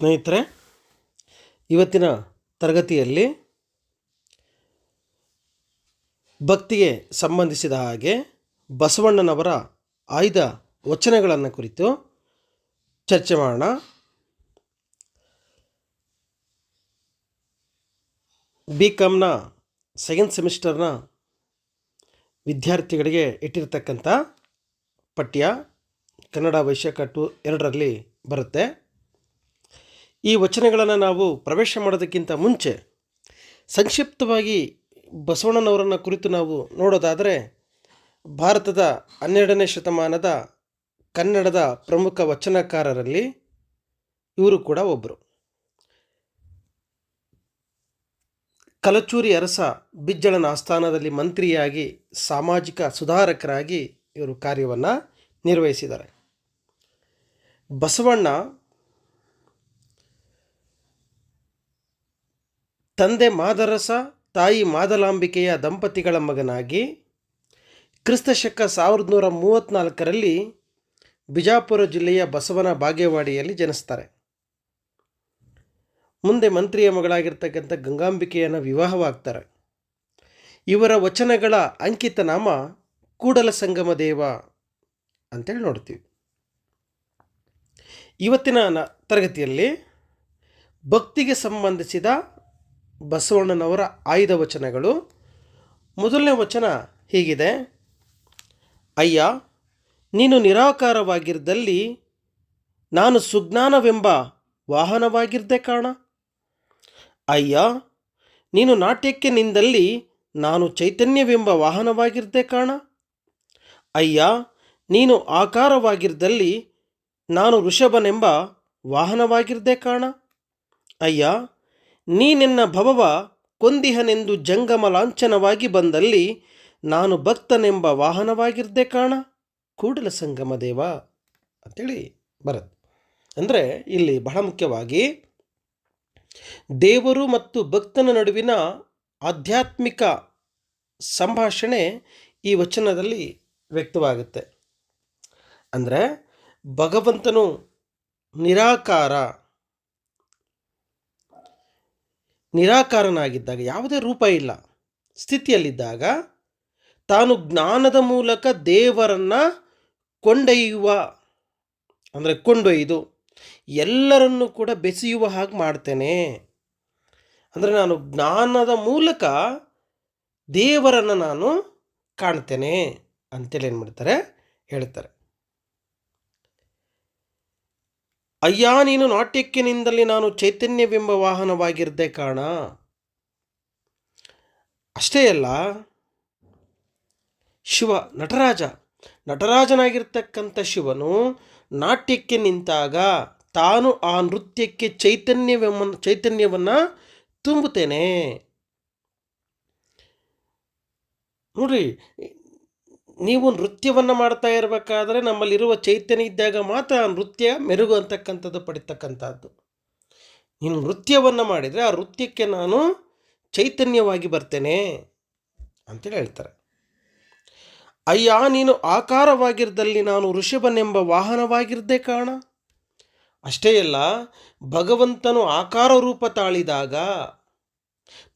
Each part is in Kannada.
ಸ್ನೇಹಿತರೆ, ಇವತ್ತಿನ ತರಗತಿಯಲ್ಲಿ ಭಕ್ತಿಗೆ ಸಂಬಂಧಿಸಿದ ಹಾಗೆ ಬಸವಣ್ಣನವರ ಆಯ್ದ ವಚನಗಳನ್ನು ಕುರಿತು ಚರ್ಚೆ ಮಾಡೋಣ. ಬಿ ಕಾಮ್ನ ಸೆಕೆಂಡ್ ಸೆಮಿಸ್ಟರ್ನ ವಿದ್ಯಾರ್ಥಿಗಳಿಗೆ ಇಟ್ಟಿರತಕ್ಕಂಥ ಪಠ್ಯ ಕನ್ನಡ ವೈಶಾಖ ಟು ಎರಡರಲ್ಲಿ ಬರುತ್ತೆ. ಈ ವಚನಗಳನ್ನು ನಾವು ಪ್ರವೇಶ ಮಾಡೋದಕ್ಕಿಂತ ಮುಂಚೆ ಸಂಕ್ಷಿಪ್ತವಾಗಿ ಬಸವಣ್ಣನವರನ್ನು ಕುರಿತು ನಾವು ನೋಡೋದಾದರೆ ಭಾರತದ ಹನ್ನೆರಡನೇ ಶತಮಾನದ ಕನ್ನಡದ ಪ್ರಮುಖ ವಚನಕಾರರಲ್ಲಿ ಇವರು ಕೂಡ ಒಬ್ಬರು ಕಲಚೂರಿ ಅರಸ ಬಿಜ್ಜಳನ ಆಸ್ಥಾನದಲ್ಲಿ ಮಂತ್ರಿಯಾಗಿ, ಸಾಮಾಜಿಕ ಸುಧಾರಕರಾಗಿ ಇವರು ಕಾರ್ಯವನ್ನು ನಿರ್ವಹಿಸಿದ್ದಾರೆ. ಬಸವಣ್ಣ ತಂದೆ ಮಾದರಸ, ತಾಯಿ ಮಾದಲಾಂಬಿಕೆಯ ದಂಪತಿಗಳ ಮಗನಾಗಿ ಕ್ರಿಸ್ತಶಕ ಸಾವಿರದ ನೂರ ಮೂವತ್ತ್ನಾಲ್ಕರಲ್ಲಿ ಬಿಜಾಪುರ ಜಿಲ್ಲೆಯ ಬಸವನ ಬಾಗೇವಾಡಿಯಲ್ಲಿ ಜನಿಸ್ತಾರೆ. ಮುಂದೆ ಮಂತ್ರಿಯ ಮಗಳಾಗಿರ್ತಕ್ಕಂಥ ಗಂಗಾಂಬಿಕೆಯನ್ನು ವಿವಾಹವಾಗ್ತಾರೆ. ಇವರ ವಚನಗಳ ಅಂಕಿತ ನಾಮ ಕೂಡಲ ಸಂಗಮ ದೇವ ಅಂತೇಳಿ ನೋಡ್ತೀವಿ. ಇವತ್ತಿನ ತರಗತಿಯಲ್ಲಿ ಭಕ್ತಿಗೆ ಸಂಬಂಧಿಸಿದ ಬಸವಣ್ಣನವರ ಆಯ್ದ ವಚನಗಳು. ಮೊದಲನೇ ವಚನ ಹೀಗಿದೆ. ಅಯ್ಯ, ನೀನು ನಿರಾಕಾರವಾಗಿರದಲ್ಲಿ ನಾನು ಸುಜ್ಞಾನವೆಂಬ ವಾಹನವಾಗಿರ್ದೆ ಕಾಣ. ಅಯ್ಯ, ನೀನು ನಾಟ್ಯಕ್ಕೆ ನಿಂದಲ್ಲಿ ನಾನು ಚೈತನ್ಯವೆಂಬ ವಾಹನವಾಗಿರ್ದೆ ಕಾಣ. ಅಯ್ಯ, ನೀನು ಆಕಾರವಾಗಿರದಲ್ಲಿ ನಾನು ಋಷಭನೆಂಬ ವಾಹನವಾಗಿರ್ದೆ ಕಾಣ. ಅಯ್ಯ ನೀನೆನ್ನ ಭವವ ಕೊಂದಿಹನೆಂದು ಜಂಗಮ ಲಾಂಛನವಾಗಿ ಬಂದಲ್ಲಿ ನಾನು ಭಕ್ತನೆಂಬ ವಾಹನವಾಗಿರ್ದೆ ಕಾಣ. ಕೂಡಲ ಸಂಗಮ ದೇವ ಅಂತೇಳಿ ಬರುತ್ತೆ ಅಂದರೆ ಇಲ್ಲಿ ಬಹಳ ಮುಖ್ಯವಾಗಿ ದೇವರು ಮತ್ತು ಭಕ್ತನ ನಡುವಿನ ಆಧ್ಯಾತ್ಮಿಕ ಸಂಭಾಷಣೆ ಈ ವಚನದಲ್ಲಿ ವ್ಯಕ್ತವಾಗುತ್ತೆ. ಅಂದರೆ ಭಗವಂತನು ನಿರಾಕಾರ ನಿರಾಕಾರನಾಗಿದ್ದಾಗ ಯಾವುದೇ ರೂಪ ಇಲ್ಲ. ಸ್ಥಿತಿಯಲ್ಲಿದ್ದಾಗ ತಾನು ಜ್ಞಾನದ ಮೂಲಕ ದೇವರನ್ನು ಕೊಂಡೊಯ್ಯುವ, ಅಂದರೆ ಕೊಂಡೊಯ್ದು ಎಲ್ಲರನ್ನೂ ಕೂಡ ಬೆಸೆಯುವ ಹಾಗೆ ಮಾಡ್ತೇನೆ. ಅಂದರೆ ನಾನು ಜ್ಞಾನದ ಮೂಲಕ ದೇವರನ್ನು ನಾನು ಕಾಣ್ತೇನೆ ಅಂತೇಳಿ ಏನು ಮಾಡ್ತಾರೆ ಹೇಳ್ತಾರೆ. ಅಯ್ಯ, ನೀನು ನಾಟ್ಯಕ್ಕಿನಿಂದಲೇ ನಾನು ಚೈತನ್ಯವೆಂಬ ವಾಹನವಾಗಿರದೆ ಕಾಣ? ಅಷ್ಟೇ ಅಲ್ಲ, ಶಿವ ನಟರಾಜ, ನಟರಾಜನಾಗಿರ್ತಕ್ಕಂಥ ಶಿವನು ನಾಟ್ಯಕ್ಕೆ ನಿಂತಾಗ ತಾನು ಆ ನೃತ್ಯಕ್ಕೆ ಚೈತನ್ಯವೆಂಬ, ಚೈತನ್ಯವನ್ನು ತುಂಬುತ್ತೇನೆ. ನೋಡ್ರಿ ನೀವು ನೃತ್ಯವನ್ನು ಮಾಡ್ತಾ ಇರಬೇಕಾದ್ರೆ ನಮ್ಮಲ್ಲಿರುವ ಚೈತನ್ಯ ಇದ್ದಾಗ ಮಾತ್ರ ಆ ನೃತ್ಯ ಮೆರುಗು ಅಂತಕ್ಕಂಥದ್ದು ಪಡಿತಕ್ಕಂಥದ್ದು. ನೀನು ನೃತ್ಯವನ್ನು ಮಾಡಿದರೆ ಆ ನೃತ್ಯಕ್ಕೆ ನಾನು ಚೈತನ್ಯವಾಗಿ ಬರ್ತೇನೆ ಅಂತೇಳಿ ಹೇಳ್ತಾರೆ. ಅಯ್ಯ, ನೀನು ಆಕಾರವಾಗಿರ್ದಲ್ಲಿ ನಾನು ಋಷಭನೆಂಬ ವಾಹನವಾಗಿರ್ದೆ ಕಾರಣ? ಅಷ್ಟೇ ಅಲ್ಲ, ಭಗವಂತನು ಆಕಾರ ರೂಪ ತಾಳಿದಾಗ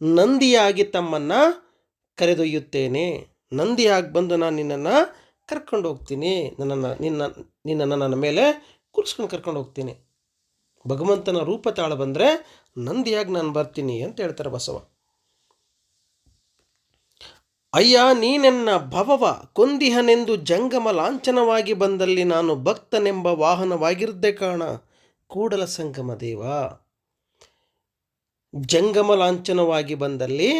ನಂದಿಯಾಗಿ ತಮ್ಮನ್ನು ಕರೆದೊಯ್ಯುತ್ತೇನೆ. ನಂದಿಯಾಗಿ ಬಂದು ನಾನು ನಿನ್ನನ್ನು ಕರ್ಕೊಂಡು ಹೋಗ್ತೀನಿ. ನನ್ನನ್ನು, ನಿನ್ನ, ನಿನ್ನನ್ನು ನನ್ನ ಮೇಲೆ ಕೂರಿಸ್ಕೊಂಡು ಕರ್ಕೊಂಡು ಹೋಗ್ತೀನಿ. ಭಗವಂತನ ರೂಪ ತಾಳ ಬಂದರೆ ನಂದಿಯಾಗಿ ನಾನು ಬರ್ತೀನಿ ಅಂತ ಹೇಳ್ತಾರೆ ಬಸವ. ಅಯ್ಯ, ನೀನೆನ್ನ ಭವವ, ಕೊಂದಿಹನೆಂದು ಜಂಗಮ ಲಾಂಛನವಾಗಿ ಬಂದಲ್ಲಿ ನಾನು ಭಕ್ತನೆಂಬ ವಾಹನವಾಗಿರುತ್ತೆ ಕಾಣ. ಕೂಡಲ ಸಂಗಮ ದೇವ. ಜಂಗಮ ಲಾಂಛನವಾಗಿ ಬಂದಲ್ಲಿ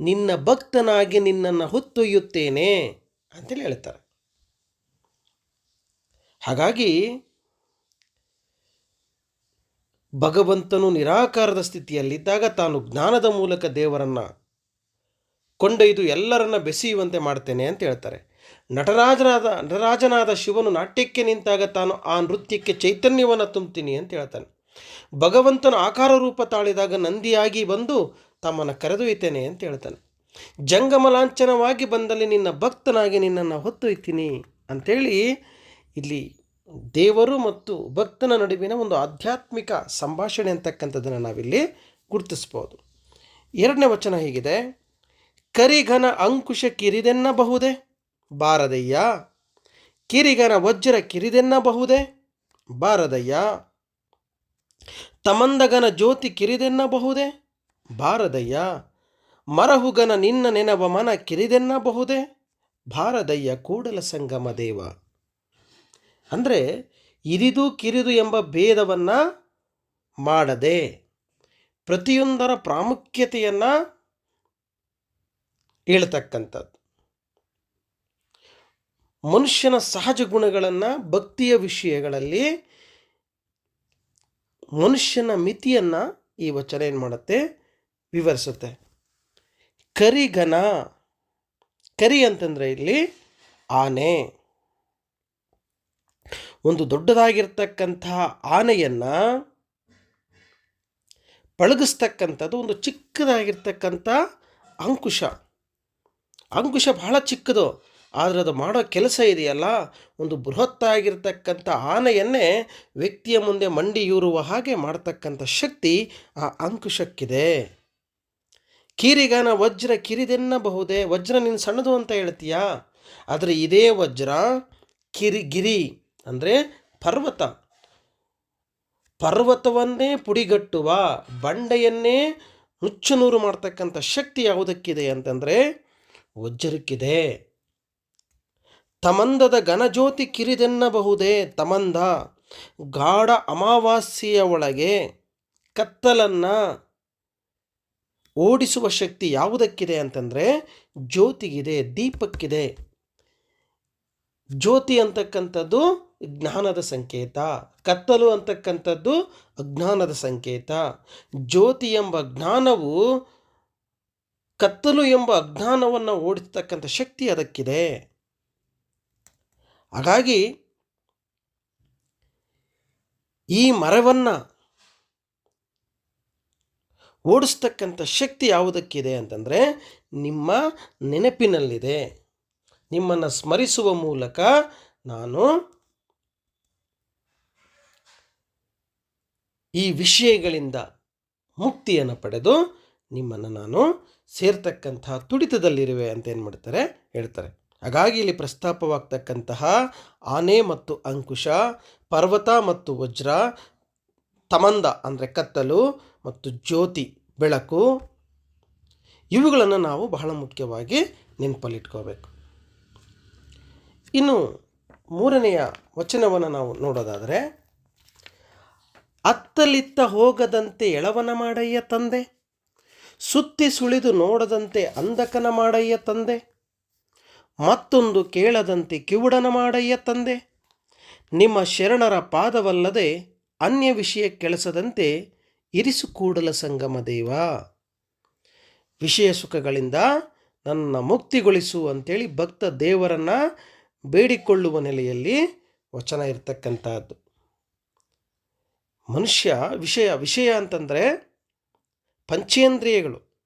ನಿನ್ನ ಭಕ್ತನಾಗಿ ನಿನ್ನನ್ನು ಹೊತ್ತೊಯ್ಯುತ್ತೇನೆ ಅಂತೇಳಿ ಹೇಳ್ತಾರೆ. ಹಾಗಾಗಿ ಭಗವಂತನು ನಿರಾಕಾರದ ಸ್ಥಿತಿಯಲ್ಲಿದ್ದಾಗ ತಾನು ಜ್ಞಾನದ ಮೂಲಕ ದೇವರನ್ನು ಕೊಂಡೊಯ್ದು ಎಲ್ಲರನ್ನ ಬೆಸೆಯುವಂತೆ ಮಾಡ್ತೇನೆ ಅಂತ ಹೇಳ್ತಾರೆ. ನಟರಾಜನಾದ ನಟರಾಜನಾದ ಶಿವನು ನಾಟ್ಯಕ್ಕೆ ನಿಂತಾಗ ತಾನು ಆ ನೃತ್ಯಕ್ಕೆ ಚೈತನ್ಯವನ್ನು ತುಂಬ್ತೀನಿ ಅಂತ ಹೇಳ್ತಾನೆ. ಭಗವಂತನ ಆಕಾರ ರೂಪ ತಾಳಿದಾಗ ನಂದಿಯಾಗಿ ಬಂದು ತಮ್ಮನ್ನು ಕರೆದೊಯ್ತೇನೆ ಅಂತ ಹೇಳ್ತಾನೆ. ಜಂಗಮ ಲಾಂಛನವಾಗಿ ಬಂದಲ್ಲಿ ನಿನ್ನ ಭಕ್ತನಾಗಿ ನಿನ್ನನ್ನು ಹೊತ್ತೊಯ್ತೀನಿ ಅಂಥೇಳಿ ಇಲ್ಲಿ ದೇವರು ಮತ್ತು ಭಕ್ತನ ನಡುವಿನ ಒಂದು ಆಧ್ಯಾತ್ಮಿಕ ಸಂಭಾಷಣೆ ಅಂತಕ್ಕಂಥದ್ದನ್ನು ನಾವಿಲ್ಲಿ ಗುರುತಿಸ್ಬೋದು. ಎರಡನೇ ವಚನ ಹೀಗಿದೆ, ಕರಿಘನ ಅಂಕುಶ ಕಿರಿದೆನ್ನಬಹುದೇ? ಬಾರದಯ್ಯ ಕಿರಿಗನ ವಜ್ರ ಕಿರಿದೆನ್ನಬಹುದೇ? ಬಾರದಯ್ಯ ತಮಂದಗನ ಜ್ಯೋತಿ ಕಿರಿದೆನ್ನಬಹುದೇ? ಬಾರದಯ್ಯ, ಮರಹುಗನ ನಿನ್ನ ನೆನವ ಮನ ಕಿರಿದೆನ್ನಬಹುದೇ ಭಾರದಯ್ಯ ಕೂಡಲ ಸಂಗಮ ದೇವ. ಅಂದರೆ ಇರಿದು ಕಿರಿದು ಎಂಬ ಭೇದವನ್ನು ಮಾಡದೆ ಪ್ರತಿಯೊಂದರ ಪ್ರಾಮುಖ್ಯತೆಯನ್ನು ಹೇಳ್ತಕ್ಕಂಥದ್ದು. ಮನುಷ್ಯನ ಸಹಜ ಗುಣಗಳನ್ನು, ಭಕ್ತಿಯ ವಿಷಯಗಳಲ್ಲಿ ಮನುಷ್ಯನ ಮಿತಿಯನ್ನು ಈ ವಚನ ಏನು ಮಾಡುತ್ತೆ? ವಿವರಿಸುತ್ತೆ. ಕರಿಗನ ಕರಿ ಅಂತಂದರೆ ಇಲ್ಲಿ ಆನೆ. ಒಂದು ದೊಡ್ಡದಾಗಿರ್ತಕ್ಕಂತಹ ಆನೆಯನ್ನು ಪಳಗಿಸ್ತಕ್ಕಂಥದ್ದು, ಒಂದು ಚಿಕ್ಕದಾಗಿರ್ತಕ್ಕಂಥ ಅಂಕುಶ. ಅಂಕುಶ ಬಹಳ ಚಿಕ್ಕದು, ಆದರೆ ಅದು ಮಾಡೋ ಕೆಲಸ ಇದೆಯಲ್ಲ? ಒಂದು ಬೃಹತ್ತಾಗಿರ್ತಕ್ಕಂಥ ಆನೆಯನ್ನೇ ವ್ಯಕ್ತಿಯ ಮುಂದೆ ಮಂಡಿಯೂರುವ ಹಾಗೆ ಮಾಡ್ತಕ್ಕಂಥ ಶಕ್ತಿ ಆ ಅಂಕುಶಕ್ಕಿದೆ. ಕಿರಿಗನ ವಜ್ರ ಕಿರಿದೆನ್ನಬಹುದೇ? ವಜ್ರ ನಿನ್ನ ಸಣ್ಣದು ಅಂತ ಹೇಳ್ತೀಯಾ? ಆದರೆ ಇದೇ ವಜ್ರ ಕಿರಿ ಗಿರಿ ಅಂದರೆ ಪರ್ವತ. ಪರ್ವತವನ್ನೇ ಪುಡಿಗಟ್ಟುವ, ಬಂಡೆಯನ್ನೇ ನುಚ್ಚುನೂರು ಮಾಡ್ತಕ್ಕಂಥ ಶಕ್ತಿ ಯಾವುದಕ್ಕಿದೆ ಅಂತಂದರೆ ವಜ್ರಕ್ಕಿದೆ. ತಮಂದದ ಘನಜ್ಯೋತಿ ಕಿರಿದೆನ್ನಬಹುದೇ? ತಮಂದ ಗಾಢ ಅಮಾವಾಸ್ಯೆಯ ಒಳಗೆ ಕತ್ತಲನ್ನು ಓಡಿಸುವ ಶಕ್ತಿ ಯಾವುದಕ್ಕಿದೆ ಅಂತಂದರೆ ಜ್ಯೋತಿಗಿದೆ, ದೀಪಕ್ಕಿದೆ. ಜ್ಯೋತಿ ಅಂತಕ್ಕಂಥದ್ದು ಜ್ಞಾನದ ಸಂಕೇತ, ಕತ್ತಲು ಅಂತಕ್ಕಂಥದ್ದು ಅಜ್ಞಾನದ ಸಂಕೇತ. ಜ್ಯೋತಿ ಎಂಬ ಜ್ಞಾನವು ಕತ್ತಲು ಎಂಬ ಅಜ್ಞಾನವನ್ನು ಓಡಿಸ್ತಕ್ಕಂಥ ಶಕ್ತಿ ಅದಕ್ಕಿದೆ. ಹಾಗಾಗಿ ಈ ಮರವನ್ನು ಓಡಿಸ್ತಕ್ಕಂಥ ಶಕ್ತಿ ಯಾವುದಕ್ಕಿದೆ ಅಂತಂದರೆ ನಿಮ್ಮ ನೆನಪಿನಲ್ಲಿದೆ. ನಿಮ್ಮನ್ನು ಸ್ಮರಿಸುವ ಮೂಲಕ ನಾನು ಈ ವಿಷಯಗಳಿಂದ ಮುಕ್ತಿಯನ್ನು ಪಡೆದು ನಿಮ್ಮನ್ನು ನಾನು ಸೇರ್ತಕ್ಕಂತಹ ತುಡಿತದಲ್ಲಿರುವೆ ಅಂತ ಏನು ಮಾಡ್ತಾರೆ? ಹೇಳ್ತಾರೆ. ಹಾಗಾಗಿ ಇಲ್ಲಿ ಪ್ರಸ್ತಾಪವಾಗ್ತಕ್ಕಂತಹ ಆನೆ ಮತ್ತು ಅಂಕುಶ, ಪರ್ವತ ಮತ್ತು ವಜ್ರ, ತಮಂದ ಅಂದರೆ ಕತ್ತಲು ಮತ್ತು ಜ್ಯೋತಿ ಬೆಳಕು, ಇವುಗಳನ್ನು ನಾವು ಬಹಳ ಮುಖ್ಯವಾಗಿ ನೆನಪಲ್ಲಿಟ್ಕೋಬೇಕು. ಇನ್ನು ಮೂರನೆಯ ವಚನವನ್ನು ನಾವು ನೋಡೋದಾದರೆ, ಅತ್ತಲಿತ್ತ ಹೋಗದಂತೆ ಎಳವನ ಮಾಡಯ್ಯ ತಂದೆ, ಸುತ್ತಿ ಸುಳಿದು ನೋಡದಂತೆ ಅಂಧಕನ ಮಾಡಯ್ಯ ತಂದೆ, ಮತ್ತೊಂದು ಕೇಳದಂತೆ ಕಿವುಡನ ಮಾಡಯ್ಯ ತಂದೆ, ನಿಮ್ಮ ಶರಣರ ಪಾದವಲ್ಲದೆ ಅನ್ಯ ವಿಷಯ ಕೆಲಸದಂತೆ ಇರಿಸು ಕೂಡಲ ಸಂಗಮ ದೇವ, ವಿಷಯ ಸುಖಗಳಿಂದ ನನ್ನ ಮುಕ್ತಿಗೊಳಿಸು ಅಂತೇಳಿ ಭಕ್ತ ದೇವರನ್ನು ಬೇಡಿಕೊಳ್ಳುವ ನೆಲೆಯಲ್ಲಿ ವಚನ ಇರತಕ್ಕಂಥದ್ದು ಮನುಷ್ಯ ವಿಷಯ ವಿಷಯ ಅಂತಂದರೆ ಪಂಚೇಂದ್ರಿಯಗಳು.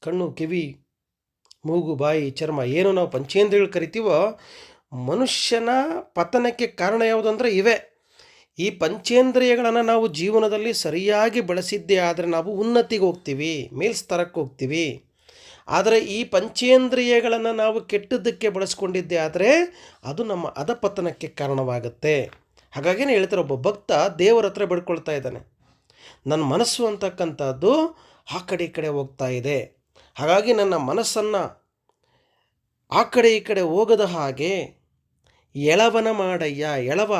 ಕಣ್ಣು, ಕಿವಿ, ಮೂಗು, ಬಾಯಿ, ಚರ್ಮ ಏನು ನಾವು ಪಂಚೇಂದ್ರಿಯಗಳು ಕರಿತೀವೋ ಮನುಷ್ಯನ ಪತನಕ್ಕೆ ಕಾರಣ ಯಾವುದು ಅಂದರೆ ಇವೆ. ಈ ಪಂಚೇಂದ್ರಿಯಗಳನ್ನು ನಾವು ಜೀವನದಲ್ಲಿ ಸರಿಯಾಗಿ ಬಳಸಿದ್ದೇ ಆದರೆ ನಾವು ಉನ್ನತಿಗೆ ಹೋಗ್ತೀವಿ, ಮೇಲ್ಸ್ತರಕ್ಕೆ ಹೋಗ್ತೀವಿ. ಆದರೆ ಈ ಪಂಚೇಂದ್ರಿಯಗಳನ್ನು ನಾವು ಕೆಟ್ಟದ್ದಕ್ಕೆ ಬಳಸ್ಕೊಂಡಿದ್ದೇ ಆದರೆ ಅದು ನಮ್ಮ ಅಧಪತನಕ್ಕೆ ಕಾರಣವಾಗುತ್ತೆ. ಹಾಗಾಗಿನೇ ಹೇಳ್ತಾರೆ ಒಬ್ಬ ಭಕ್ತ ದೇವರ ಹತ್ರ ಬಿಡ್ಕೊಳ್ತಾ ಇದ್ದಾನೆ. ನನ್ನ ಮನಸ್ಸು ಅಂತಕ್ಕಂಥದ್ದು ಆ ಕಡೆ ಈ ಕಡೆ ಹೋಗ್ತಾ ಇದೆ. ಹಾಗಾಗಿ ನನ್ನ ಮನಸ್ಸನ್ನು ಆ ಕಡೆ ಈ ಕಡೆ ಹೋಗದ ಹಾಗೆ ಎಳವನ ಮಾಡಯ್ಯ, ಎಳವ.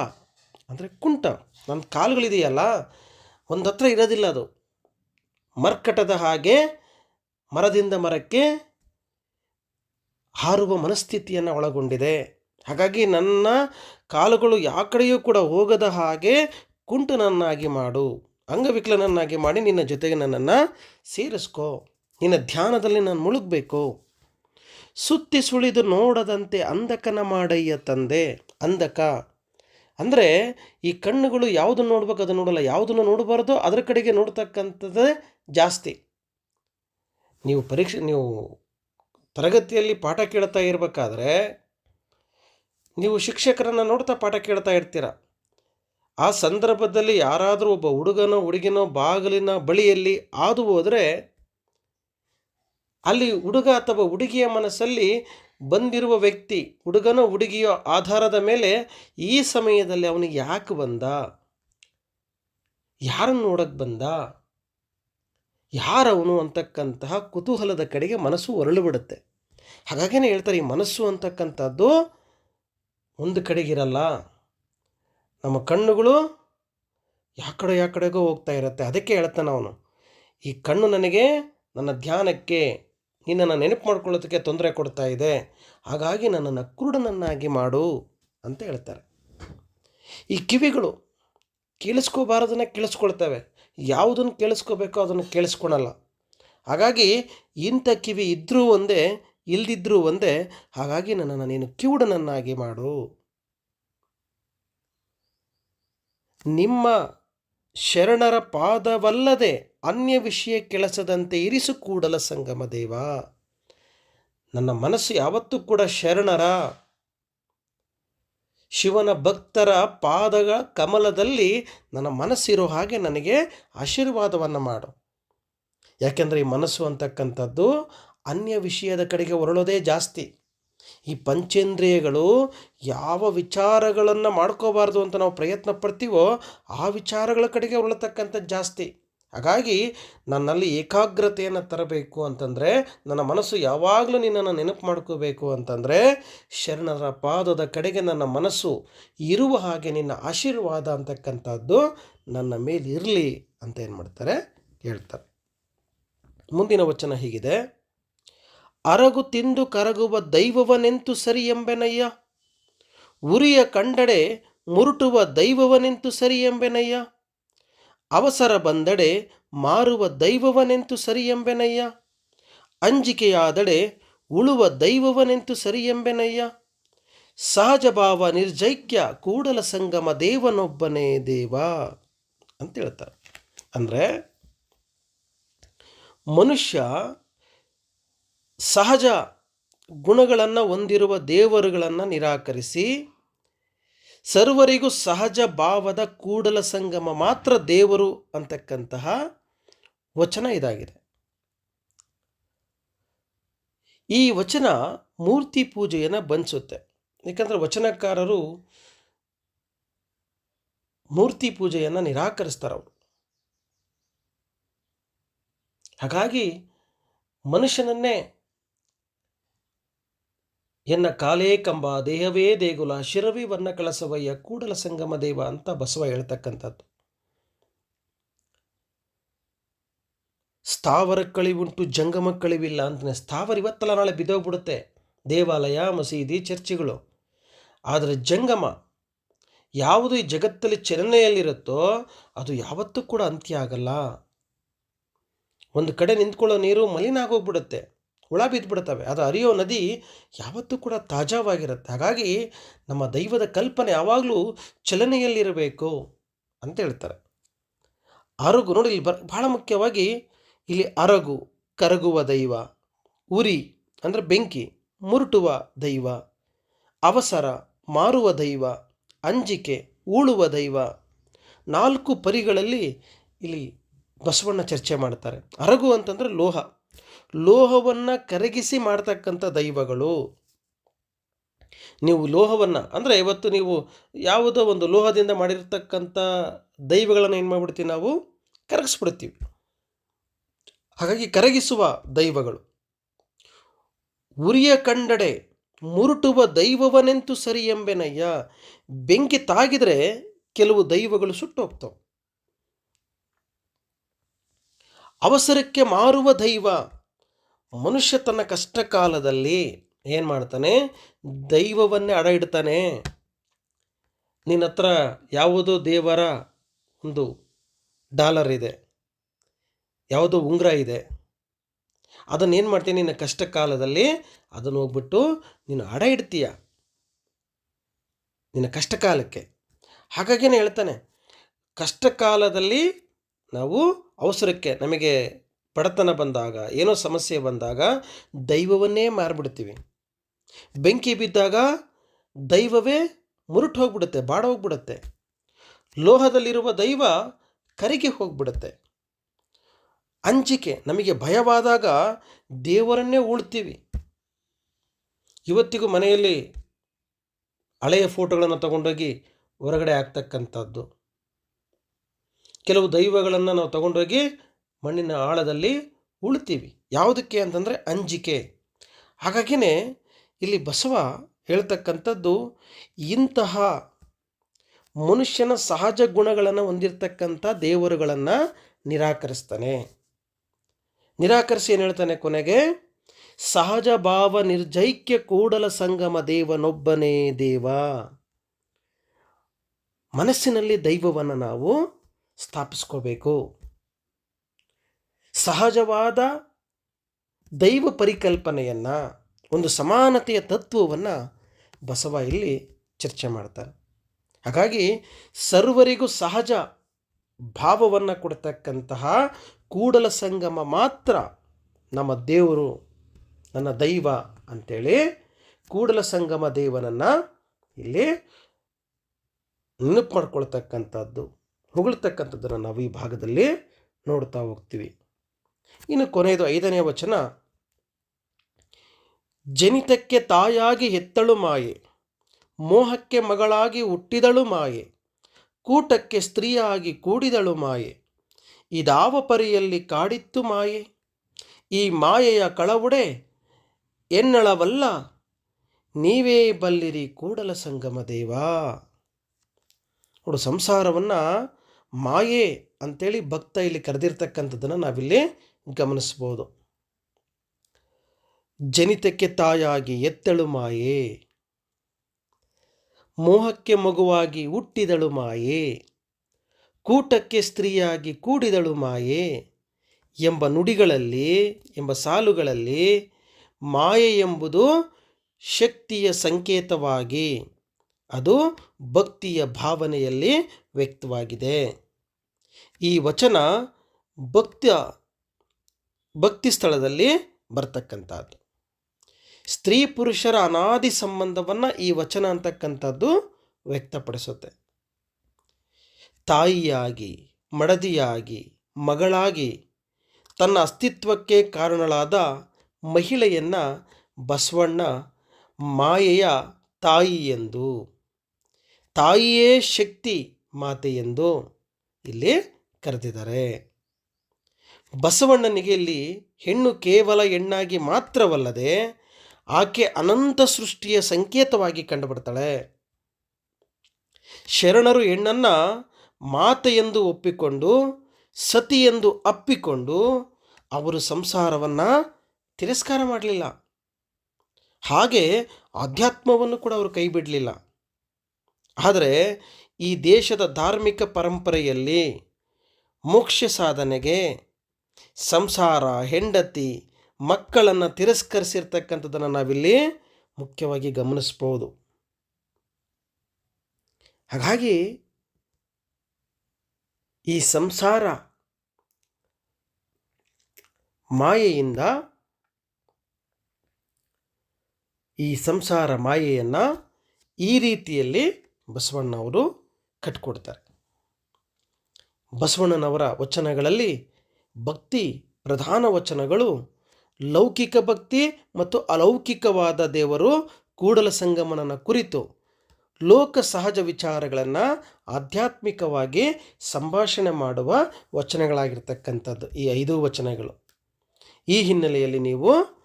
ಅಂದರೆ ಕುಂಟ ನನ್ನ ಕಾಲುಗಳಿದೆಯಲ್ಲ ಒಂದು ಹತ್ರ ಇರೋದಿಲ್ಲ ಅದು. ಮರ್ಕಟದ ಹಾಗೆ ಮರದಿಂದ ಮರಕ್ಕೆ ಹಾರುವ ಮನಸ್ಥಿತಿಯನ್ನು ಒಳಗೊಂಡಿದೆ. ಹಾಗಾಗಿ ನನ್ನ ಕಾಲುಗಳು ಯಾವ ಕಡೆಯೂ ಕೂಡ ಹೋಗದ ಹಾಗೆ ಕುಂಟನನ್ನಾಗಿ ಮಾಡು. ಅಂಗವಿಕಲನನ್ನಾಗಿ ಮಾಡಿ ನಿನ್ನ ಜೊತೆಗೆ ನನ್ನನ್ನು ಸೇರಿಸ್ಕೋ. ನಿನ್ನ ಧ್ಯಾನದಲ್ಲಿ ನಾನು ಮುಳುಗಬೇಕು. ಸುತ್ತಿ ಸುಳಿದು ನೋಡದಂತೆ ಅಂಧಕನ ಮಾಡಯ್ಯ ತಂದೆ. ಅಂಧಕ. ಅಂದರೆ ಈ ಕಣ್ಣುಗಳು ಯಾವುದನ್ನು ನೋಡ್ಬೇಕು ಅದನ್ನು ನೋಡಲ್ಲ, ಯಾವುದನ್ನು ನೋಡಬಾರ್ದು, ಅದರ ಕಡೆಗೆ ನೋಡ್ತಕ್ಕಂಥದ್ದೇ ಜಾಸ್ತಿ. ನೀವು ಪರೀಕ್ಷೆ, ನೀವು ತರಗತಿಯಲ್ಲಿ ಪಾಠ ಕೇಳ್ತಾ ಇರಬೇಕಾದ್ರೆ, ನೀವು ಶಿಕ್ಷಕರನ್ನು ನೋಡ್ತಾ ಪಾಠ ಕೇಳ್ತಾ ಇರ್ತೀರ. ಆ ಸಂದರ್ಭದಲ್ಲಿ ಯಾರಾದರೂ ಒಬ್ಬ ಹುಡುಗನೋ, ಹುಡುಗಿನೋ ಬಾಗಿಲಿನ ಬಳಿಯಲ್ಲಿ ಹಾದು ಹೋದರೆ, ಅಲ್ಲಿ ಹುಡುಗ ಅಥವಾ ಹುಡುಗಿಯ ಮನಸ್ಸಲ್ಲಿ ಬಂದಿರುವ ವ್ಯಕ್ತಿ ಹುಡುಗನ ಹುಡುಗಿಯ ಆಧಾರದ ಮೇಲೆ ಈ ಸಮಯದಲ್ಲಿ ಅವನಿಗೆ ಯಾಕೆ ಬಂದ? ಯಾರನ್ನು ನೋಡಕ್ಕೆ ಬಂದ? ಯಾರವನು ಅಂತಕ್ಕಂತಹ ಕುತೂಹಲದ ಕಡೆಗೆ ಮನಸ್ಸು ಹೊರಳು ಬಿಡುತ್ತೆ. ಹಾಗಾಗಿನೇ ಹೇಳ್ತಾರೆ, ಈ ಮನಸ್ಸು ಅಂತಕ್ಕಂಥದ್ದು ಒಂದು ಕಡೆಗಿರಲ್ಲ. ನಮ್ಮ ಕಣ್ಣುಗಳು ಯಾಕಡೆ ಯಾಕಡೆಗೋ ಹೋಗ್ತಾ ಇರುತ್ತೆ. ಅದಕ್ಕೆ ಹೇಳ್ತಾನೆ ಅವನು, ಈ ಕಣ್ಣು ನನಗೆ ನನ್ನ ಧ್ಯಾನಕ್ಕೆ ನಿನ್ನನ್ನು ನೆನಪು ಮಾಡ್ಕೊಳ್ಳೋದಕ್ಕೆ ತೊಂದರೆ ಕೊಡ್ತಾ ಇದೆ. ಹಾಗಾಗಿ ನನ್ನನ್ನು ಕುರುಡನನ್ನಾಗಿ ಮಾಡು ಅಂತ ಹೇಳ್ತಾರೆ. ಈ ಕಿವಿಗಳು ಕೇಳಿಸ್ಕೋಬಾರದನ್ನ ಕೇಳಿಸ್ಕೊಳ್ತವೆ. ಯಾವುದನ್ನು ಕೇಳಿಸ್ಕೋಬೇಕೋ ಅದನ್ನು ಕೇಳಿಸ್ಕೊಳಲ್ಲ. ಹಾಗಾಗಿ ಇಂಥ ಕಿವಿ ಇದ್ದರೂ ಒಂದೇ, ಇಲ್ದಿದ್ರೂ ಒಂದೇ, ಹಾಗಾಗಿ ನನ್ನನ್ನು ನೀನು ಕಿವುಡನನ್ನಾಗಿ ಮಾಡು. ನಿಮ್ಮ ಶರಣರ ಪಾದವಲ್ಲದೆ ಅನ್ಯ ವಿಷಯ ಕೆಲಸದಂತೆ ಇರಿಸು ಕೂಡಲ ಸಂಗಮ ದೇವ. ನನ್ನ ಮನಸ್ಸು ಯಾವತ್ತೂ ಕೂಡ ಶರಣರ. ಶಿವನ ಭಕ್ತರ ಪಾದಗಳ ಕಮಲದಲ್ಲಿ ನನ್ನ ಮನಸ್ಸಿರೋ ಹಾಗೆ ನನಗೆ ಆಶೀರ್ವಾದವನ್ನು ಮಾಡು. ಯಾಕೆಂದರೆ ಈ ಮನಸ್ಸು ಅಂತಕ್ಕಂಥದ್ದು ಅನ್ಯ ವಿಷಯದ ಕಡೆಗೆ ಹೊರಳೋದೇ ಜಾಸ್ತಿ. ಈ ಪಂಚೇಂದ್ರಿಯಗಳು ಯಾವ ವಿಚಾರಗಳನ್ನು ಮಾಡ್ಕೋಬಾರ್ದು ಅಂತ ನಾವು ಪ್ರಯತ್ನ ಪಡ್ತೀವೋ ಆ ವಿಚಾರಗಳ ಕಡೆಗೆ ಹೊರಳತಕ್ಕಂಥದ್ದು ಜಾಸ್ತಿ. ಹಾಗಾಗಿ ನನ್ನಲ್ಲಿ ಏಕಾಗ್ರತೆಯನ್ನು ತರಬೇಕು ಅಂತಂದರೆ ನನ್ನ ಮನಸ್ಸು ಯಾವಾಗಲೂ ನಿನ್ನನ್ನು ನೆನಪು ಮಾಡ್ಕೋಬೇಕು ಅಂತಂದರೆ ಶರಣರ ಪಾದದ ಕಡೆಗೆ ನನ್ನ ಮನಸ್ಸು ಇರುವ ಹಾಗೆ ನಿನ್ನ ಆಶೀರ್ವಾದ ಅಂತಕ್ಕಂಥದ್ದು ನನ್ನ ಮೇಲೆ ಇರಲಿ ಅಂತ ಏನು ಮಾಡ್ತಾರೆ ಹೇಳ್ತಾರೆ. ಮುಂದಿನ ವಚನ ಹೀಗಿದೆ, ಅರಗು ತಿಂದು ಕರಗುವ ದೈವವನೆಂತು ಸರಿ ಎಂಬೆನಯ್ಯ? ಉರಿಯ ಕಂಡಡೆ ಮುರುಟುವ ದೈವವನೆಂತು ಸರಿ ಎಂಬೆನಯ್ಯ? ಅವಸರ ಬಂದಡೆ ಮಾರುವ ದೈವವನೆಂತು ಸರಿಯೆಂಬೆನಯ್ಯ? ಅಂಜಿಕೆಯಾದಡೆ ಉಳುವ ದೈವವನೆಂತು ಸರಿಯೆಂಬೆನಯ್ಯ? ಸಹಜ ಭಾವ ನಿರ್ಜೈಕ್ಯ ಕೂಡಲ ಸಂಗಮ ದೇವನೊಬ್ಬನೇ ದೇವ? ಅಂತ ಹೇಳ್ತಾರೆ ಅಂದರೆ ಮನುಷ್ಯ ಸಹಜ ಗುಣಗಳನ್ನು ಹೊಂದಿರುವ ದೇವರುಗಳನ್ನು ನಿರಾಕರಿಸಿ ಸರ್ವರಿಗೂ ಸಹಜ ಭಾವದ ಕೂಡಲ ಸಂಗಮ ಮಾತ್ರ ದೇವರು ಅಂತಕ್ಕಂತಹ ವಚನ ಇದಾಗಿದೆ. ಈ ವಚನ ಮೂರ್ತಿ ಪೂಜೆಯನ್ನು ಬಂಧಿಸುತ್ತೆ ಏಕೆಂದರೆ ವಚನಕಾರರು ಮೂರ್ತಿ ಪೂಜೆಯನ್ನು ನಿರಾಕರಿಸ್ತಾರೆ ಅವರು. ಹಾಗಾಗಿ ಮನುಷ್ಯನನ್ನೇ ಎನ್ನ ಕಾಲೇ ಕಂಬ, ದೇಹವೇ ದೇಗುಲ, ಶಿರವಿ ವರ್ಣ ಕಳಸವಯ್ಯ, ಕೂಡಲ ಸಂಗಮ ದೇವ ಅಂತ ಬಸವ ಹೇಳ್ತಕ್ಕಂಥದ್ದು. ಸ್ಥಾವರ ಕಳಿವುಂಟು, ಜಂಗಮ ಕಳಿವಿಲ್ಲ ಅಂತಾನೆ ಸ್ಥಾವರ ಇವತ್ತಲ್ಲ ನಾಳೆ ಬಿದ್ದೋಗ್ಬಿಡುತ್ತೆ. ದೇವಾಲಯ, ಮಸೀದಿ, ಚರ್ಚಿಗಳು. ಆದರೆ ಜಂಗಮ ಯಾವುದು ಈ ಜಗತ್ತಲ್ಲಿ ಚಲನೆಯಲ್ಲಿರುತ್ತೋ ಅದು ಯಾವತ್ತೂ ಕೂಡ ಅಂತ್ಯ ಆಗಲ್ಲ. ಒಂದು ಕಡೆ ನಿಂತ್ಕೊಳ್ಳೋ ನೀರು ಮಲಿನ ಆಗೋಗ್ಬಿಡುತ್ತೆ ಹುಳ ಬಿದ್ದುಬಿಡ್ತವೆ ಅದು ಹರಿಯೋ ನದಿ ಯಾವತ್ತೂ ಕೂಡ ತಾಜಾವಾಗಿರುತ್ತೆ. ಹಾಗಾಗಿ ನಮ್ಮ ದೈವದ ಕಲ್ಪನೆ ಯಾವಾಗಲೂ ಚಲನೆಯಲ್ಲಿರಬೇಕು ಅಂತ ಹೇಳ್ತಾರೆ. ಅರಗು ನೋಡಿ, ಇಲ್ಲಿ ಬ ಭಾಳ ಮುಖ್ಯವಾಗಿ ಇಲ್ಲಿ ಅರಗು, ಕರಗುವ ದೈವ, ಉರಿ ಅಂದರೆ ಬೆಂಕಿ, ಮುರುಟುವ ದೈವ, ಅವಸರ, ಮಾರುವ ದೈವ, ಅಂಜಿಕೆ, ಉಳುವ ದೈವ, ನಾಲ್ಕು ಪರಿಗಳಲ್ಲಿ ಇಲ್ಲಿ ಬಸವಣ್ಣ ಚರ್ಚೆ ಮಾಡ್ತಾರೆ. ಅರಗು ಅಂತಂದರೆ ಲೋಹ. ಲೋಹವನ್ನು ಕರಗಿಸಿ ಮಾಡ್ತಕ್ಕಂಥ ದೈವಗಳು. ನೀವು ಲೋಹವನ್ನು, ಅಂದರೆ ಇವತ್ತು ನೀವು ಯಾವುದೋ ಒಂದು ಲೋಹದಿಂದ ಮಾಡಿರ್ತಕ್ಕಂಥ ದೈವಗಳನ್ನು ಏನು ಮಾಡಿಬಿಡ್ತೀವಿ ನಾವು? ಕರಗಿಸ್ಬಿಡ್ತೀವಿ. ಹಾಗಾಗಿ ಕರಗಿಸುವ ದೈವಗಳು. ಉರಿಯ ಕಂಡಡೆ ಮುರುಟುವ ದೈವವನೆಂತೂ ಸರಿ ಎಂಬೆನಯ್ಯ, ಬೆಂಕಿ ತಾಗಿದರೆ ಕೆಲವು ದೈವಗಳು ಸುಟ್ಟೋಗ್ತವೆ. ಅವಸರಕ್ಕೆ ಮಾರುವ ದೈವ ಮನುಷ್ಯ ತನ್ನ ಕಷ್ಟ ಕಾಲದಲ್ಲಿ ಏನು ಮಾಡ್ತಾನೆ? ದೈವವನ್ನೇ ಅಡ ಇಡ್ತಾನೆ. ನಿನ್ನ ಹತ್ರ ಯಾವುದೋ ದೇವರ ಒಂದು ಡಾಲರ್ ಇದೆ. ಯಾವುದೋ ಉಂಗುರ ಇದೆ. ಅದನ್ನು ಏನು ಮಾಡ್ತೀನಿ ನಿನ್ನ ಕಷ್ಟ ಕಾಲದಲ್ಲಿ ಅದನ್ನು ಹೋಗ್ಬಿಟ್ಟು ನೀನು ಅಡ ಇಡ್ತೀಯ. ನಿನ್ನ ಕಷ್ಟ ಕಾಲಕ್ಕೆ ಹಾಗಾಗಿನೇ ಹೇಳ್ತಾನೆ ಕಷ್ಟ ಕಾಲದಲ್ಲಿ ನಾವು ಅವಸರಕ್ಕೆ ನಮಗೆ ಬಡತನ ಬಂದಾಗ, ಏನೋ ಸಮಸ್ಯೆ ಬಂದಾಗ ದೈವವನ್ನೇ ಮಾರಿಬಿಡ್ತೀವಿ. ಬೆಂಕಿ ಬಿದ್ದಾಗ ದೈವವೇ ಮುರುಟು ಹೋಗ್ಬಿಡುತ್ತೆ, ಬಾಡ ಹೋಗ್ಬಿಡುತ್ತೆ. ಲೋಹದಲ್ಲಿರುವ ದೈವ ಕರಿಗೆ ಹೋಗ್ಬಿಡುತ್ತೆ. ಅಂಜಿಕೆ, ನಮಗೆ ಭಯವಾದಾಗ ದೇವರನ್ನೇ ಉಳ್ತೀವಿ. ಇವತ್ತಿಗೂ ಮನೆಯಲ್ಲಿ ಹಳೆಯ ಫೋಟೋಗಳನ್ನು ತಗೊಂಡೋಗಿ ಹೊರಗಡೆ ಆಗ್ತಕ್ಕಂಥದ್ದು ಕೆಲವು ದೈವಗಳನ್ನು ನಾವು ತಗೊಂಡೋಗಿ ಮಣ್ಣಿನ ಆಳದಲ್ಲಿ ಉಳ್ತೀವಿ. ಯಾವುದಕ್ಕೆ ಅಂತಂದರೆ ಅಂಜಿಕೆ. ಹಾಗಾಗಿನೇ ಇಲ್ಲಿ ಬಸವ ಹೇಳ್ತಕ್ಕಂಥದ್ದು ಇಂತಹ ಮನುಷ್ಯನ ಸಹಜ ಗುಣಗಳನ್ನು ಹೊಂದಿರತಕ್ಕಂಥ ದೇವರುಗಳನ್ನು ನಿರಾಕರಿಸ್ತಾನೆ. ನಿರಾಕರಿಸಿ ಏನು ಹೇಳ್ತಾನೆ ಕೊನೆಗೆ? ಸಹಜ ಭಾವ ನಿರ್ಜೈಕ್ಯ ಕೂಡಲ ಸಂಗಮ ದೇವನೊಬ್ಬನೇ ದೇವ. ಮನಸ್ಸಿನಲ್ಲಿ ದೈವವನ್ನು ನಾವು ಸ್ಥಾಪಿಸ್ಕೋಬೇಕು. ಸಹಜವಾದ ದೈವ ಪರಿಕಲ್ಪನೆಯನ್ನು, ಒಂದು ಸಮಾನತೆಯ ತತ್ವವನ್ನು ಬಸವ ಇಲ್ಲಿ ಚರ್ಚೆ ಮಾಡ್ತಾರೆ. ಹಾಗಾಗಿ ಸರ್ವರಿಗೂ ಸಹಜ ಭಾವವನ್ನು ಕೊಡ್ತಕ್ಕಂತಹ ಕೂಡಲ ಸಂಗಮ ಮಾತ್ರ ನಮ್ಮ ದೇವರು, ನನ್ನ ದೈವ ಅಂಥೇಳಿ ಕೂಡಲ ಸಂಗಮ ದೇವನನ್ನು ಇಲ್ಲಿ ನೆನಪು ಮಾಡ್ಕೊಳ್ತಕ್ಕಂಥದ್ದು, ಹೊಗಳ್ತಕ್ಕಂಥದ್ದನ್ನು ನಾವು ಈ ಭಾಗದಲ್ಲಿ ನೋಡ್ತಾ ಹೋಗ್ತೀವಿ. ಇನ್ನು ಕೊನೆಯದು ಐದನೇ ವಚನ. ಜನಿತಕ್ಕೆ ತಾಯಾಗಿ ಹೆತ್ತಳು ಮಾಯೆ, ಮೋಹಕ್ಕೆ ಮಗಳಾಗಿ ಹುಟ್ಟಿದಳು ಮಾಯೆ, ಕೂಟಕ್ಕೆ ಸ್ತ್ರೀಯಾಗಿ ಕೂಡಿದಳು ಮಾಯೆ ಇದಾವ ಪರಿಯಲ್ಲಿ ಕಾಡಿತ್ತು ಮಾಯೆ, ಈ ಮಾಯೆಯ ಕಳವುಡೆ ಎನ್ನಳವಲ್ಲ, ನೀವೇ ಬಲ್ಲಿರಿ ಕೂಡಲ ಸಂಗಮ ದೇವಾ. ನೋಡು, ಸಂಸಾರವನ್ನು ಮಾಯೆ ಅಂತೇಳಿ ಭಕ್ತ ಇಲ್ಲಿ ಕರೆದಿರ್ತಕ್ಕಂಥದ್ದನ್ನು ನಾವಿಲ್ಲಿ ಗಮನಿಸ್ಬೋದು ಜನಿತಕ್ಕೆ ತಾಯಾಗಿ ಎತ್ತಳು ಮಾಯೆ, ಮೋಹಕ್ಕೆ ಮಗುವಾಗಿ ಹುಟ್ಟಿದಳು ಮಾಯೆ, ಕೂಟಕ್ಕೆ ಸ್ತ್ರೀಯಾಗಿ ಕೂಡಿದಳು ಮಾಯೆ ಎಂಬ ನುಡಿಗಳಲ್ಲಿ, ಎಂಬ ಸಾಲುಗಳಲ್ಲಿ ಮಾಯೆ ಎಂಬುದು ಶಕ್ತಿಯ ಸಂಕೇತವಾಗಿ, ಅದು ಭಕ್ತಿಯ ಭಾವನೆಯಲ್ಲಿ ವ್ಯಕ್ತವಾಗಿದೆ. ಈ ವಚನ ಭಕ್ತ ಭಕ್ತಿ ಸ್ಥಳದಲ್ಲಿ ಬರ್ತಕ್ಕಂಥದ್ದು. ಸ್ತ್ರೀ ಪುರುಷರ ಅನಾದಿ ಸಂಬಂಧವನ್ನು ಈ ವಚನ ಅಂತಕ್ಕಂಥದ್ದು ವ್ಯಕ್ತಪಡಿಸುತ್ತೆ. ತಾಯಿಯಾಗಿ, ಮಡದಿಯಾಗಿ, ಮಗಳಾಗಿ ತನ್ನ ಅಸ್ತಿತ್ವಕ್ಕೆ ಕಾರಣಳಾದ ಮಹಿಳೆಯನ್ನು ಬಸವಣ್ಣ ಮಾಯೆಯ ತಾಯಿ ಎಂದು, ತಾಯಿಯೇ ಶಕ್ತಿ ಮಾತೆ ಎಂದು ಇಲ್ಲಿ ಕರೆದಿದ್ದಾರೆ. ಬಸವಣ್ಣನಿಗೆ ಇಲ್ಲಿ ಹೆಣ್ಣು ಕೇವಲ ಹೆಣ್ಣಾಗಿ ಮಾತ್ರವಲ್ಲದೆ ಆಕೆ ಅನಂತ ಸೃಷ್ಟಿಯ ಸಂಕೇತವಾಗಿ ಕಂಡುಬರ್ತಾಳೆ. ಶರಣರು ಹೆಣ್ಣನ್ನು ಮಾತ ಎಂದು ಒಪ್ಪಿಕೊಂಡು ಸತಿ ಎಂದು ಅಪ್ಪಿಕೊಂಡು ಅವರು ಸಂಸಾರವನ್ನು ತಿರಸ್ಕಾರ ಮಾಡಲಿಲ್ಲ. ಹಾಗೆ ಆಧ್ಯಾತ್ಮವನ್ನು ಕೂಡ ಅವರು ಕೈ ಬಿಡಲಿಲ್ಲ. ಆದರೆ ಈ ದೇಶದ ಧಾರ್ಮಿಕ ಪರಂಪರೆಯಲ್ಲಿ ಮೋಕ್ಷ ಸಾಧನೆಗೆ ಸಂಸಾರ, ಹೆಂಡತಿ, ಮಕ್ಕಳನ್ನು ತಿರಸ್ಕರಿಸಿರ್ತಕ್ಕಂಥದ್ದನ್ನು ನಾವಿಲ್ಲಿ ಮುಖ್ಯವಾಗಿ ಗಮನಿಸ್ಬೋದು. ಹಾಗಾಗಿ ಈ ಸಂಸಾರ ಮಾಯೆಯಿಂದ ಈ ಸಂಸಾರ ಮಾಯೆಯನ್ನು ಈ ರೀತಿಯಲ್ಲಿ ಬಸವಣ್ಣವರು ಕಟ್ಕೊಡ್ತಾರೆ. ಬಸವಣ್ಣನವರ ವಚನಗಳಲ್ಲಿ ಭಕ್ತಿ ಪ್ರಧಾನ ವಚನಗಳು, ಲೌಕಿಕ ಭಕ್ತಿ ಮತ್ತು ಅಲೌಕಿಕವಾದ ದೇವರು ಕೂಡಲ ಸಂಗಮನನ ಕುರಿತು ಲೋಕ ಸಹಜ ವಿಚಾರಗಳನ್ನು ಆಧ್ಯಾತ್ಮಿಕವಾಗಿ ಸಂಭಾಷಣೆ ಮಾಡುವ ವಚನಗಳಾಗಿರ್ತಕ್ಕಂಥದ್ದು ಈ ಐದು ವಚನಗಳು. ಈ ಹಿನ್ನೆಲೆಯಲ್ಲಿ ನೀವು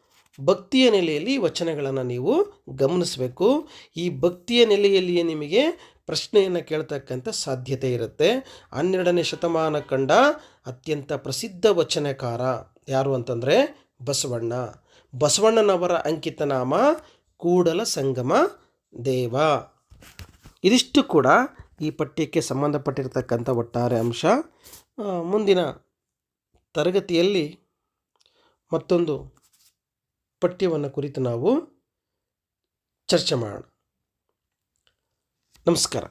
ಭಕ್ತಿಯ ನೆಲೆಯಲ್ಲಿ ವಚನಗಳನ್ನು ನೀವು ಗಮನಿಸಬೇಕು. ಈ ಭಕ್ತಿಯ ನೆಲೆಯಲ್ಲಿಯೇ ನಿಮಗೆ ಪ್ರಶ್ನೆಯನ್ನು ಕೇಳ್ತಕ್ಕಂಥ ಸಾಧ್ಯತೆ ಇರುತ್ತೆ. ಹನ್ನೆರಡನೇ ಶತಮಾನ ಕಂಡ ಅತ್ಯಂತ ಪ್ರಸಿದ್ಧ ವಚನಕಾರ ಯಾರು ಅಂತಂದರೆ ಬಸವಣ್ಣ. ಬಸವಣ್ಣನವರ ಅಂಕಿತ ನಾಮ ಕೂಡಲ ಸಂಗಮ ದೇವ. ಇದಿಷ್ಟು ಕೂಡ ಈ ಪಠ್ಯಕ್ಕೆ ಸಂಬಂಧಪಟ್ಟಿರ್ತಕ್ಕಂಥ ಒಟ್ಟಾರೆ ಅಂಶ. ಮುಂದಿನ ತರಗತಿಯಲ್ಲಿ ಮತ್ತೊಂದು ಪಠ್ಯವನ್ನು ಕುರಿತು ನಾವು ಚರ್ಚೆ ಮಾಡೋಣ. ನಮಸ್ಕಾರ.